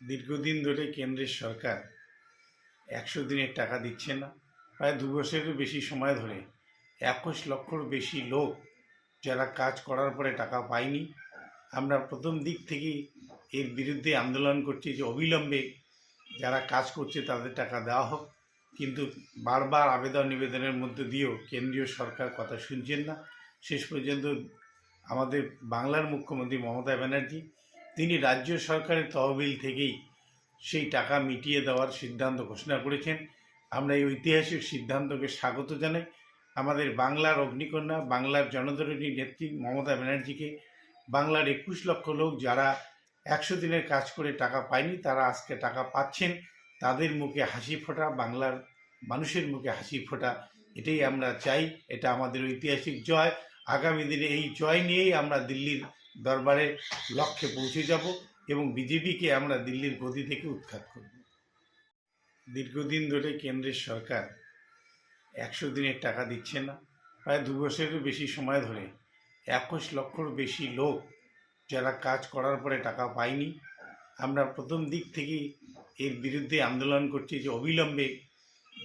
দীর্ঘদিন ধরে কেন্দ্রের সরকার একশো দিনের টাকা দিচ্ছে না। প্রায় দু বছরেরও বেশি সময় ধরে একুশ লক্ষর বেশি লোক যারা কাজ করার পরে টাকা পায়নি। আমরা প্রথম দিক থেকেই এর বিরুদ্ধে আন্দোলন করছি যে অবিলম্বে যারা কাজ করছে তাদের টাকা দেওয়া হোক। কিন্তু বারবার আবেদন নিবেদনের মধ্যে দিয়েও কেন্দ্রীয় সরকার কথা শুনছেন না। শেষ পর্যন্ত আমাদের বাংলার মুখ্যমন্ত্রী মমতা ব্যানার্জি তিনি রাজ্য সরকারের তহবিল থেকেই সেই টাকা মিটিয়ে দেওয়ার সিদ্ধান্ত ঘোষণা করেছেন। আমরা এই ঐতিহাসিক সিদ্ধান্তকে স্বাগত জানাই। আমাদের বাংলার অগ্নিকন্যা, বাংলার জনদরণী নেত্রী মমতা ব্যানার্জিকে। বাংলার একুশ লক্ষ লোক যারা একশো দিনের কাজ করে টাকা পায়নি, তারা আজকে টাকা পাচ্ছেন। তাদের মুখে হাসি ফোটা, বাংলার মানুষের মুখে হাসি ফোটা, এটাই আমরা চাই। এটা আমাদের ঐতিহাসিক জয়। আগামী দিনে এই জয় নিয়েই আমরা দিল্লির দরবারে লক্ষ্যে পৌঁছে যাব এবং বিজেপিকে আমরা দিল্লির গদি থেকে উৎখাত করব। দীর্ঘদিন ধরে কেন্দ্রের সরকার একশো দিনের টাকা দিচ্ছে না। প্রায় দু বছরেরও বেশি সময় ধরে একুশ লক্ষর বেশি লোক যারা কাজ করার পরে টাকা পায়নি। আমরা প্রথম দিক থেকেই এর বিরুদ্ধে আন্দোলন করছি যে অবিলম্বে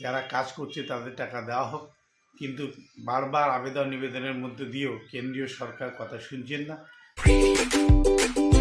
যারা কাজ করছে তাদের টাকা দেওয়া হোক। কিন্তু বারবার আবেদন নিবেদনের মধ্যে দিয়েও কেন্দ্রীয় সরকার কথা শুনছেন না। free.